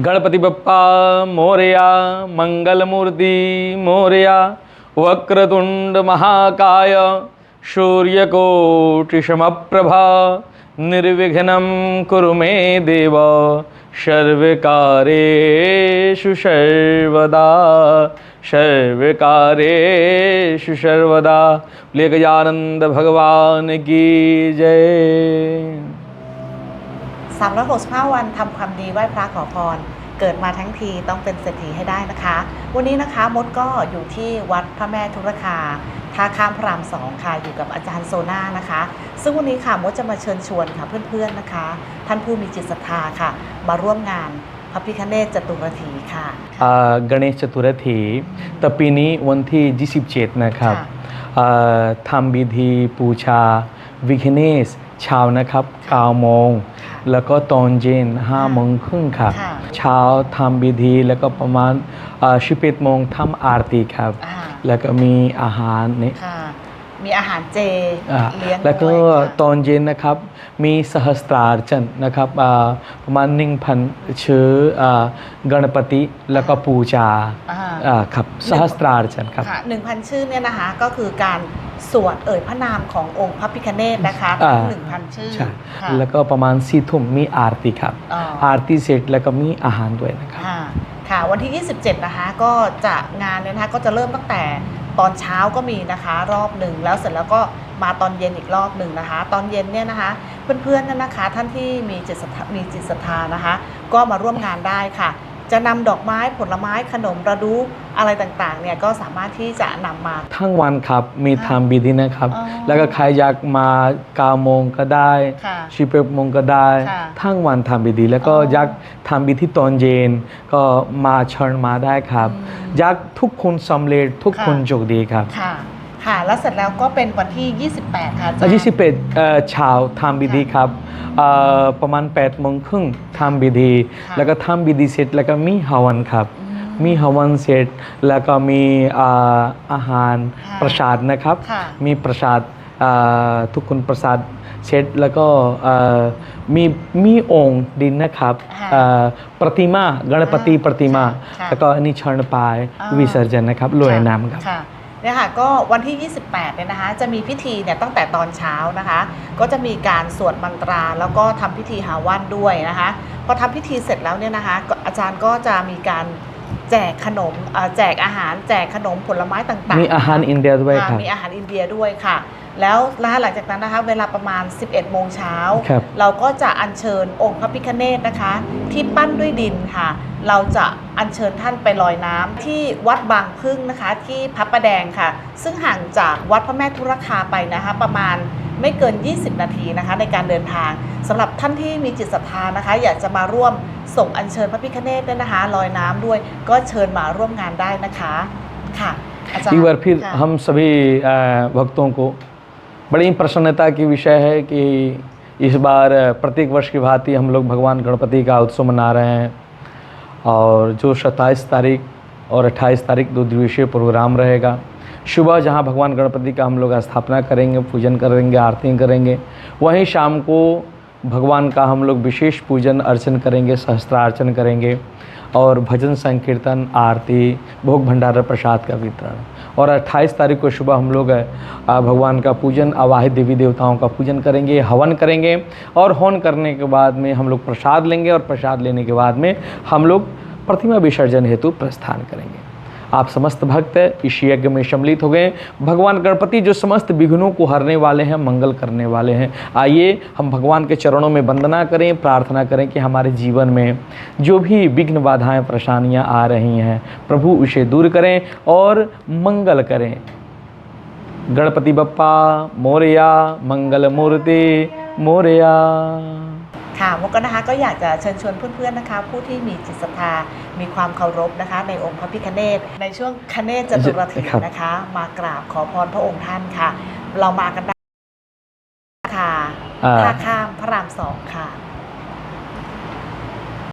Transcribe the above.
गणपति बप्पा, मोरया, मंगलमूर्ति, मोरया वक्रतुंड महाकाय सूर्यकोटिशम प्रभा निर्विघ्न कुरु मे देव, शर्वकारेषु सर्वदा शर्वकारेषु सर्वदा लेकजानंद भगवान की जय। 365 วันทำความดีไหว้พระขอพร เกิดมาทั้งทีต้องเป็นเศรษฐีให้ได้นะคะ วันนี้นะคะมดก็อยู่ที่วัดพระแม่ทุรคาท่าข้ามพระรามสองค่ะอยู่กับอาจารย์โซน่านะคะ ซึ่งวันนี้ค่ะมดจะมาเชิญชวนค่ะเพื่อนๆนะคะ ท่านผู้มีจิตศรัทธาค่ะ มาร่วมงานพระพิคเนศจตุรถีค่ะอ่ากเนชจตุรถีแต่ปีนี้วันที่ 27 นะครับค่ะอ่าทำพิธีปูชาวิคเนสเช้านะครับ9โมง แล้วก็ตอนเย็น5โมงครึ่งครับค่ะ เช้าทำพิธีแล้วก็ประมาณ11โมงทำอารตีครับ อ่าแล้วก็มีอาหารนี่ค่ะ มีอาหารเจอ่าเลี้ยงแล้วก็ด้วยค่ะตอนเย็นนะครับมีสหสตราร์จันนะครับอ่าประมาณหนึ่งพันชื่ออ่ากณปฏิแล้วก็ปูชาอ่า อ่าครับสหสตราร์จันครับ ค่ะหนึ่งพันชื่อเนี่ยนะคะก็คือการสวดเอ่ยพระนามขององค์พระพิคเนตนะคะอ่าทั้งหนึ่งพันชื่อใช่ค่ะแล้วก็ประมาณสี่ทุ่มมีอารตีครับ อ๋ออารตีเสร็จแล้วก็มีอาหารด้วยนะครับ ค่ะค่ะวันที่ 27 นะคะก็จะงานเนี่ยนะคะก็จะเริ่มตั้งแต่ตอนเช้าก็มีนะคะรอบหนึ่งแล้วเสร็จแล้วก็มาตอนเย็นอีกรอบหนึ่งนะคะ ตอนเย็นเนี่ยนะคะ เพื่อนๆนั่นนะคะท่านที่มีจิตศรัทธามีจิตศรัทธานะคะ ก็มาร่วมงานได้ค่ะ จะนำดอกไม้ผลไม้ขนมระดูอะไรต่างๆเนี่ยก็สามารถที่จะนำมา ทั้งวันครับมีทำบิธีนะครับอ๋อแล้วก็ใครอยากมา9โมงก็ได้ค่ะสิบเอ็ดโมงก็ได้ค่ะทั้งวันทำบิธีแล้วก็อ๋อออยากทำบิธีตอนเย็นก็มาเชิญมาได้ครับอืมอยากทุกคนสำเร็จทุกค่ะคนโชคดีครับ ค่ะค่ะแล้วเสร็จแล้วก็เป็นวันที่ 28 ค่ะอาจารอาย์ทิตย์สิบเอ็ดเอ่อเช้าทำบิธีครับเอ่อประมาณ8ปดโมงครึ่งทำบิธีค่ะ แล้วก็ทำบิธีเสร็จแล้วก็มีฮาวันครับอืมมีฮาวันเสร็จแล้วก็มีอ่าอาหารค่ะประสาทนะครับ ค่ะมีประสาทอ่าทุกคนประสาทเสร็จแล้วก็เอ่อมีมีองค์ดินนะครับค่ะเอ่อประติมากณปฏิประติมาค่ะแล้วก็อันนี้เชิญไปอ่า วิสร์จนนะครับลอยน้ำครับ ค่ะ เนี่ยค่ะก็วันที่ 28 เนี่ยนะคะ จะมีพิธีเนี่ยตั้งแต่ตอนเช้านะคะ ก็จะมีการสวดมันตรา แล้วก็ทำพิธีหาว่านด้วยนะคะ พอทำพิธีเสร็จแล้วเนี่ยนะคะก็อาจารย์ก็จะมีการแจกขนมเอ่อแจกอาหารแจกขนมผลไม้ต่างๆ มีอาหารอินเดียด้วยค่ะครับมีอาหารอินเดียด้วยค่ะ แล้วนะคะหลังจากนั้นนะคะเวลาประมาณ 11 โมงเช้า ครับ เราก็จะอัญเชิญองค์พระพิฆเนศนะคะ ที่ปั้นด้วยดินค่ะ เราจะอัญเชิญท่านไปลอยน้ำที่วัดบางพึ่งนะคะ ที่พระประแดงค่ะ ซึ่งห่างจากวัดพระแม่ทุรคาไปนะคะ ประมาณไม่เกิน 20 นาทีนะคะ ในการเดินทางสำหรับท่านที่มีจิตศรัทธานะคะ อยากจะมาร่วมส่งอัญเชิญพระพิฆเนศด้วยนะคะลอยน้ำด้วย ก็เชิญมาร่วมงานได้นะคะค่ะอาจารย์ एक बार फिरค่ะ हम सभी अ, भक्तों को बड़ी प्रसन्नता की विषय है कि इस बार प्रत्येक वर्ष की भांति हम लोग भगवान गणपति का उत्सव मना रहे हैं और जो 27 तारीख और 28 तारीख दो दिवसीय प्रोग्राम रहेगा। सुबह जहाँ भगवान गणपति का हम लोग स्थापना करेंगे, पूजन करेंगे, आरती करेंगे, वहीं शाम को भगवान का हम लोग विशेष पूजन अर्चन करेंगे, सहस्त्रार्चन करेंगे। और भजन संकीर्तन, आरती, भोग भंडारा, प्रसाद का वितरण। और 28 तारीख को सुबह हम लोग भगवान का पूजन, अवाहित देवी देवताओं का पूजन करेंगे, हवन करेंगे। और हवन करने के बाद में हम लोग प्रसाद लेंगे और प्रसाद लेने के बाद में हम लोग प्रतिमा विसर्जन हेतु प्रस्थान करेंगे। आप समस्त भक्त इस यज्ञ में सम्मिलित हो गए भगवान गणपति जो समस्त विघ्नों को हरने वाले हैं, मंगल करने वाले हैं, आइए हम भगवान के चरणों में वंदना करें, प्रार्थना करें कि हमारे जीवन में जो भी विघ्न बाधाएँ, परेशानियाँ आ रही हैं, प्रभु उसे दूर करें और मंगल करें। गणपति बप्पा, मोरया, मंगल मूर्ति, मोरया। ค่ะมกนะคะก็อยากจะเชิญชวนเพื่อนๆนะคะ ผู้ที่มีจิตศรัทธา มีความเคารพนะคะ ในองค์พระพิฆเนศในช่วงคเนศจตุรถีครับนะคะ มากราบขอพรพระองค์ท่านค่ะ เรามากันได้ค่ะอ่าท่าข้ามพระรามสองค่ะ